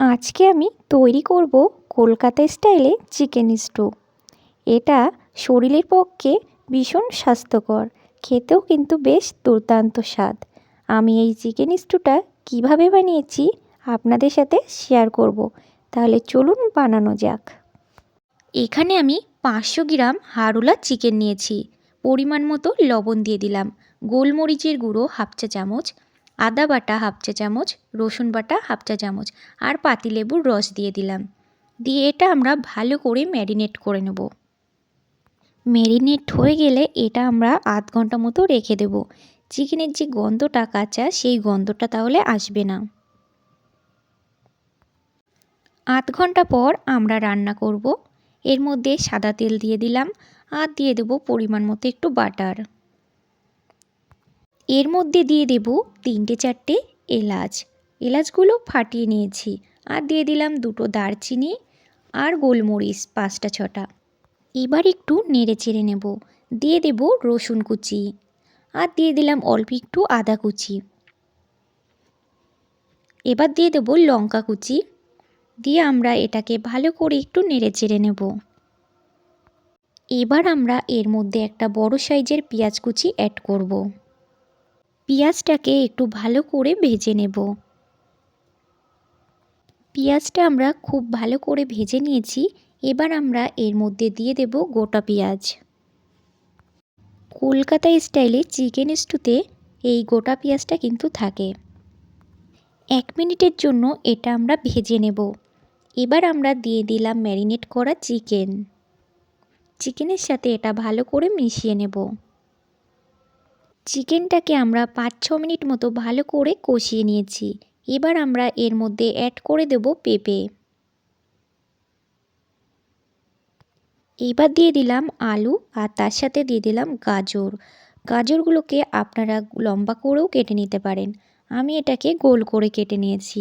আজকে আমি তৈরি করব কলকাতা স্টাইলে চিকেন স্টু। এটা শরীরের পক্ষে ভীষণ স্বাস্থ্যকর, খেতেও কিন্তু বেশ দুর্দান্ত স্বাদ। আমি এই চিকেন স্টুটা কীভাবে বানিয়েছি আপনাদের সাথে শেয়ার করব, তাহলে চলুন বানানো যাক। এখানে আমি পাঁচশো গ্রাম হারুলা চিকেন নিয়েছি, পরিমাণ মতো লবণ দিয়ে দিলাম, গোলমরিচের গুঁড়ো হাফ চা চামচ আদা বাটা হাফ চা চামচ, রসুন বাটা হাফ চা চামচ আর পাতিলেবুর রস দিয়ে দিলাম। দিয়ে এটা আমরা ভালো করে ম্যারিনেট করে নেব। ম্যারিনেট হয়ে গেলে এটা আমরা আধ ঘণ্টা মতো রেখে দেব। চিকেনের যে গন্ধটা কাঁচা, সেই গন্ধটা তাহলে আসবে না। আধ ঘণ্টা পর আমরা রান্না করব। এর মধ্যে সাদা তেল দিয়ে দিলাম আর দিয়ে দেব পরিমাণ মতো একটু বাটার। এর মধ্যে দিয়ে দেব তিনটে চারটে এলাচ। এলাচগুলো ফাটিয়ে নিয়েছি আর দিয়ে দিলাম দুটো দারচিনি আর গোলমরিচ, পাঁচটা ছটা। এবার একটু নেড়ে চেড়ে নেব। দিয়ে দেব রসুন কুচি আর দিয়ে দিলাম অল্প একটু আদা কুচি। এবার দিয়ে দেব লঙ্কা কুচি। দিয়ে আমরা এটাকে ভালো করে একটু নেড়ে চেড়ে নেব। এবার আমরা এর মধ্যে একটা বড় সাইজের পেঁয়াজ কুচি অ্যাড করব। পেঁয়াজটাকে একটু ভালো করে ভেজে নেব। পেঁয়াজটা আমরা খুব ভালো করে ভেজে নিয়েছি। এবার আমরা এর মধ্যে দিয়ে দেব গোটা পেঁয়াজ। কলকাতা স্টাইলে চিকেন স্টুতে এই গোটা পেঁয়াজটা কিন্তু থাকে। এক মিনিটের জন্য এটা আমরা ভেজে নেব। এবার আমরা দিয়ে দিলাম ম্যারিনেট করা চিকেন। চিকেনের সাথে এটা ভালো করে মিশিয়ে নেব। চিকেনটাকে আমরা পাঁচ ছ মিনিট মতো ভালো করে কষিয়ে নিয়েছি। এবার আমরা এর মধ্যে অ্যাড করে দেব পেঁপে। এবার দিয়ে দিলাম আলু আর তার সাথে দিয়ে দিলাম গাজর। গাজরগুলোকে আপনারা লম্বা করেও কেটে নিতে পারেন। আমি এটাকে গোল করে কেটে নিয়েছি।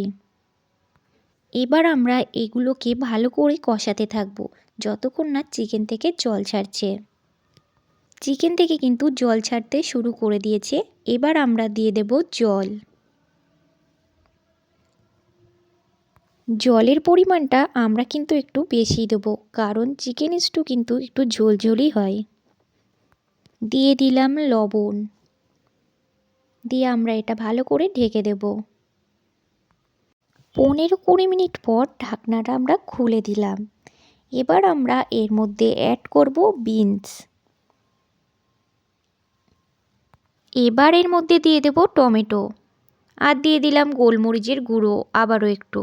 এবার আমরা এগুলোকে ভালো করে কষাতে থাকব, যতক্ষণ না চিকেন থেকে জল ছাড়ছে। চিকেন থেকে কিন্তু জল ছাড়তে শুরু করে দিয়েছে। এবার আমরা দিয়ে দেব জল। জলের পরিমাণটা আমরা কিন্তু একটু বেশি দেবো, কারণ চিকেন স্টু কিন্তু একটু ঝোলঝোলই হয়। দিয়ে দিলাম লবণ। দিয়ে আমরা এটা ভালো করে ঢেকে দেব। পনেরো কুড়ি মিনিট পর ঢাকনাটা আমরা খুলে দিলাম। এবার আমরা এর মধ্যে অ্যাড করব বিনস এবার এর মধ্যে দিয়ে দেব টমেটো। আর দিয়ে দিলাম গোলমরিচের গুঁড়ো, আবারও একটু।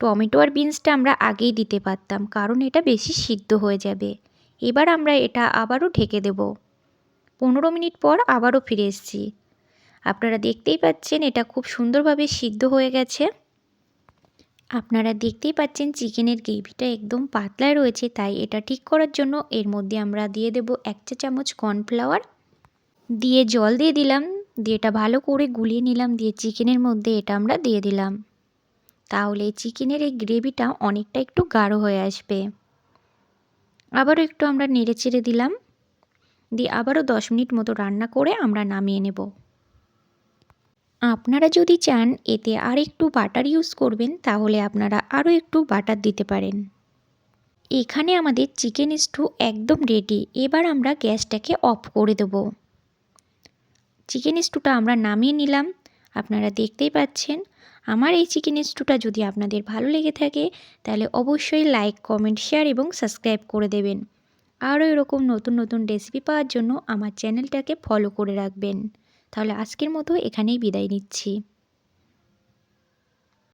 টমেটো আর বিনসটা আমরা আগেই দিতে পারতাম, কারণ এটা বেশি সিদ্ধ হয়ে যাবে। এবার আমরা এটা আবারও ঢেকে দেব। পনেরো মিনিট পর আবারও ফিরে এসেছি। আপনারা দেখতেই পাচ্ছেন এটা খুব সুন্দরভাবে সিদ্ধ হয়ে গেছে। আপনারা দেখতেই পাচ্ছেন চিকেনের গ্রেভিটা একদম পাতলায় রয়েছে, তাই এটা ঠিক করার জন্য এর মধ্যে আমরা দিয়ে দেব এক চা চামচ কর্নফ্লাওয়ার। দিয়ে জল দিয়ে দিলাম, দিয়ে এটা ভালো করে গুলিয়ে নিলাম, দিয়ে চিকেনের মধ্যে এটা আমরা দিয়ে দিলাম। তাহলে চিকেনের এই গ্রেভিটা অনেকটা একটু গাঢ় হয়ে আসবে। আবারও একটু আমরা নেড়ে চেড়ে দিলাম, দিয়ে আবারও দশ মিনিট মতো রান্না করে আমরা নামিয়ে নেব। আপনারা যদি চান এতে আর একটু বাটার ইউজ করবেন, তাহলে আপনারা আরও একটু বাটার দিতে পারেন। এখানে আমাদের চিকেন স্টু একদম রেডি এবার আমরা গ্যাসটাকে অফ করে দেব। চিকেন স্টুটা আমরা নামিয়ে নিলাম। আপনারা দেখতেই পাচ্ছেন, আমার এই চিকেন স্টুটা যদি আপনাদের ভালো লেগে থাকে, তাহলে অবশ্যই লাইক, কমেন্ট, শেয়ার এবং সাবস্ক্রাইব করে দেবেন। আরও এরকম নতুন নতুন রেসিপি পাওয়ার জন্য আমার চ্যানেলটাকে ফলো করে রাখবেন। তাহলে আজকের মতো এখানেই বিদায় নিচ্ছি।